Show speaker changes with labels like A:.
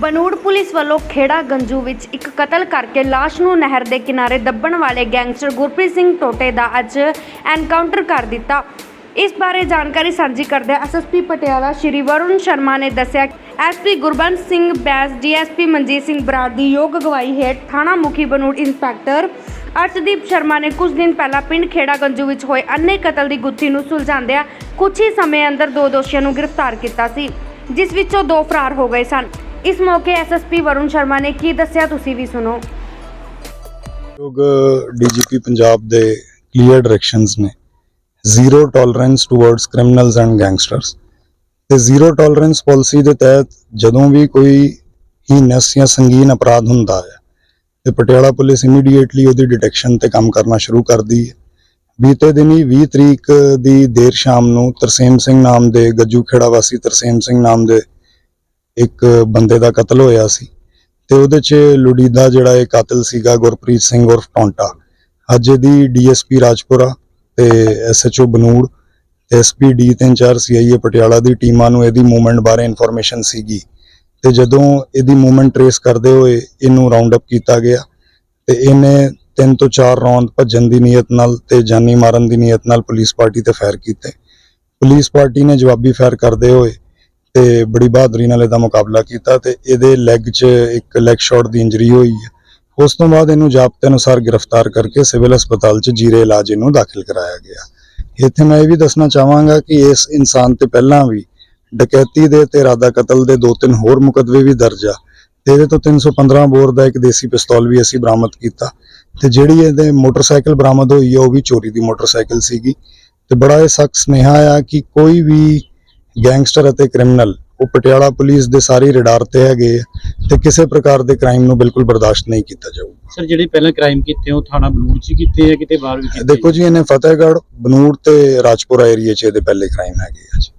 A: Banur police ਵੱਲੋਂ ਖੇੜਾ ਗੰਜੂ ਵਿੱਚ ਇੱਕ ਕਤਲ ਕਰਕੇ ਲਾਸ਼ ਨੂੰ ਨਹਿਰ ਦੇ ਕਿਨਾਰੇ ਦੱਬਣ ਵਾਲੇ ਗੈਂਗਸਟਰ ਗੁਰਪ੍ਰੀਤ ਸਿੰਘ ਟੋਟੇ ਦਾ ਅੱਜ ਐਨਕਾਊਂਟਰ ਕਰ ਦਿੱਤਾ। ਇਸ ਬਾਰੇ ਜਾਣਕਾਰੀ ਸਾਂਝੀ ਕਰਦਿਆਂ ਐਸਐਸਪੀ ਪਟਿਆਲਾ ਸ਼੍ਰੀ ਵਰੁਣ ਸ਼ਰਮਾ ਨੇ ਦੱਸਿਆ ਐਸਪੀ ਗੁਰਬੰਸ ਸਿੰਘ ਬੈਸ ਡੀਐਸਪੀ ਮਨਜੀਤ ਸਿੰਘ ਬਰਾੜ ਦੀ ਯੋਗ ਅਗਵਾਈ ਹੇਠ ਥਾਣਾ ਮੁਖੀ ਬਨੂੜ ਇੰਸਪੈਕਟਰ ਅਰਸ਼ਦੀਪ ਸ਼ਰਮਾ ਨੇ ਕੁਝ ਦਿਨ ਪਹਿਲਾਂ ਪਿੰਡ ਖੇੜਾ ਗੰਜੂ ਵਿੱਚ ਹੋਏ ਅੰਨੇ ਕਤਲ ਦੀ ਗੁੱਥੀ ਨੂੰ ਸੁਲਝਾਉਂਦਿਆਂ ਕੁਝ ਹੀ ਸਮੇਂ ਅੰਦਰ ਦੋ ਦੋਸ਼ੀਆਂ ਨੂੰ ਗ੍ਰਿਫਤਾਰ ਕੀਤਾ ਸੀ, ਜਿਸ ਵਿੱਚੋਂ ਦੋ ਫਰਾਰ ਹੋ ਗਏ ਸਨ। ਇਸ ਮੌਕੇ ਐਸਐਸਪੀ ਵਰੁਣ ਸ਼ਰਮਾ ਨੇ ਕੀ ਦੱਸਿਆ ਤੁਸੀਂ ਵੀ ਸੁਣੋ।
B: ਯੋਗ ਡੀਜੀਪੀ ਪੰਜਾਬ ਦੇ ਕਲੀਅਰ ਡਾਇਰੈਕਸ਼ਨਸ ਨੇ। Zero tolerance towards criminals and gangsters ਤੇ ਜ਼ੀਰੋ ਟੋਲਰੈਂਸ ਪਾਲਿਸੀ ਦੇ ਤਹਿਤ ਜਦੋਂ ਵੀ ਕੋਈ ਹੀਨਸ ਜਾਂ ਸੰਗੀਨ ਅਪਰਾਧ ਹੁੰਦਾ ਹੈ, ਤੇ ਪਟਿਆਲਾ ਪੁਲਿਸ ਇਮੀਡੀਏਟਲੀ ਉਹਦੀ ਡਿਟੈਕਸ਼ਨ ਤੇ ਕੰਮ ਕਰਨਾ ਸ਼ੁਰੂ ਕਰਦੀ ਹੈ। ਬੀਤੇ ਦਿਨੀ 20 ਤਰੀਕ ਦੀ ਦੇਰ ਸ਼ਾਮ ਨੂੰ ਤਰਸੇਮ ਸਿੰਘ ਨਾਮ ਦੇ ਗੱਜੂ ਖੇੜਾ ਵਾਸੀ ਤਰਸੇਮ ਸਿੰਘ ਨਾਮ ਦੇ ਇੱਕ ਬੰਦੇ ਦਾ ਕਤਲ ਹੋਇਆ ਸੀ ਤੇ ਉਹਦੇ 'ਚ ਲੁੜੀਦਾ ਜਿਹੜਾ ਇਹ ਕਾਤਲ ਸੀਗਾ ਗੁਰਪ੍ਰੀਤ ਸਿੰਘ ਉਰਫ ਟੌਂਟਾ। ਅੱਜ ਇਹਦੀ ਡੀਐਸਪੀ ਰਾਜਪੁਰਾ ਤੇ ਐਸਐਚਓ ਬਨੂੜ ਤੇ ਐਸਪੀ ਡੀ ਤੇ ਇੰਚਾਰਜ ਸੀਆਈਏ ਪਟਿਆਲਾ ਦੀ ਟੀਮਾਂ ਨੂੰ ਇਹਦੀ ਮੂਵਮੈਂਟ ਬਾਰੇ ਇਨਫੋਰਮੇਸ਼ਨ ਸੀਗੀ। ਤੇ ਜਦੋਂ ਇਹਦੀ ਮੂਵਮੈਂਟ ਟਰੇਸ ਕਰਦੇ ਹੋਏ ਇਹਨੂੰ ਰਾਉਂਡ ਅਪ ਕੀਤਾ ਗਿਆ ਤੇ ਇਹਨੇ ਤਿੰਨ ਤੋਂ ਚਾਰ ਰੌਂਦ ਭੱਜਣ ਦੀ ਨੀਅਤ ਨਾਲ ਤੇ ਜਾਨੀ ਮਾਰਨ ਦੀ ਨੀਅਤ ਨਾਲ ਪੁਲਿਸ ਪਾਰਟੀ ਤੇ ਫਾਇਰ ਕੀਤੇ। ਪੁਲਿਸ ਪਾਰਟੀ ਨੇ ਜਵਾਬੀ ਫਾਇਰ ਕਰਦੇ ਹੋਏ ਤੇ ਬੜੀ ਬਹਾਦਰੀ ਨਾਲ ਇਹਦਾ ਮੁਕਾਬਲਾ ਕੀਤਾ ਤੇ ਇਹਦੇ ਲੈਗ 'ਚ ਇੱਕ ਲੈਗ ਸ਼ਾਟ ਦੀ ਇੰਜਰੀ ਹੋਈ ਹੈ। ਉਸ ਤੋਂ ਬਾਅਦ ਇਹਨੂੰ ਜ਼ਾਬਤੇ ਅਨੁਸਾਰ ਗ੍ਰਿਫਤਾਰ ਕਰਕੇ ਸਿਵਲ ਹਸਪਤਾਲ 'ਚ ਜੀਰੇ ਇਲਾਜ ਇਹਨੂੰ ਦਾਖਲ ਕਰਾਇਆ ਗਿਆ। ਇੱਥੇ ਮੈਂ ਇਹ ਵੀ ਦੱਸਣਾ ਚਾਹਾਂਗਾ ਕਿ ਇਸ ਇਨਸਾਨ ਤੇ ਪਹਿਲਾਂ ਵੀ ਡਕੈਤੀ ਦੇ ਤੇ ਇਰਾਦਾ ਕਤਲ ਦੇ ਦੋ ਤਿੰਨ ਹੋਰ ਮੁਕੱਦਮੇ ਵੀ ਦਰਜ ਆ ਤੇ ਇਹਦੇ ਤੋਂ 315 ਬੋਰ ਦਾ ਇੱਕ ਦੇਸੀ ਪਿਸਤੌਲ ਵੀ ਅਸੀਂ ਬਰਾਮਦ ਕੀਤਾ ਤੇ ਜਿਹੜੀ ਇਹਦੇ ਮੋਟਰਸਾਈਕਲ ਬਰਾਮਦ ਹੋਈ ਹੈ ਉਹ ਵੀ ਚੋਰੀ ਦੀ ਮੋਟਰਸਾਈਕਲ ਸੀਗੀ ਤੇ ਬੜਾ ਇਹ ਸਖਤ ਸੁਨੇਹਾ ਆ ਕਿ ਕੋਈ ਵੀ ਗੈਂਗਸਟਰ ਅਤੇ ਕ੍ਰਿਮੀਨਲ ਉਹ ਪਟਿਆਲਾ ਪੁਲਿਸ ਦੇ ਸਾਰੀ ਰਡਾਰ ਤੇ ਹੈਗੇ ਤੇ ਕਿਸੇ ਪ੍ਰਕਾਰ ਦੇ ਕ੍ਰਾਈਮ ਨੂੰ ਬਿਲਕੁਲ ਬਰਦਾਸ਼ਤ ਨਹੀਂ ਕੀਤਾ ਜਾਊਗਾ।
C: ਸਰ ਜਿਹੜੇ ਪਹਿਲਾਂ ਕ੍ਰਾਈਮ ਕੀਤੇ ਉਹ ਥਾਣਾ ਬਲੂਰ ਚ ਕੀਤੇ ਆ ਕਿਤੇ ਬਾਹਰ ਵੀ ਕੀਤੇ?
B: ਦੇਖੋ ਜੀ ਇਹਨੇ ਫਤਿਹਗੜ੍ਹ ਬਨੂੜ ਤੇ ਰਾਜਪੁਰਾ ਏਰੀਆ 'ਚ ਇਹਦੇ ਪਹਿਲੇ ਕ੍ਰਾਈਮ ਹੈਗੇ ਆ ਜੀ।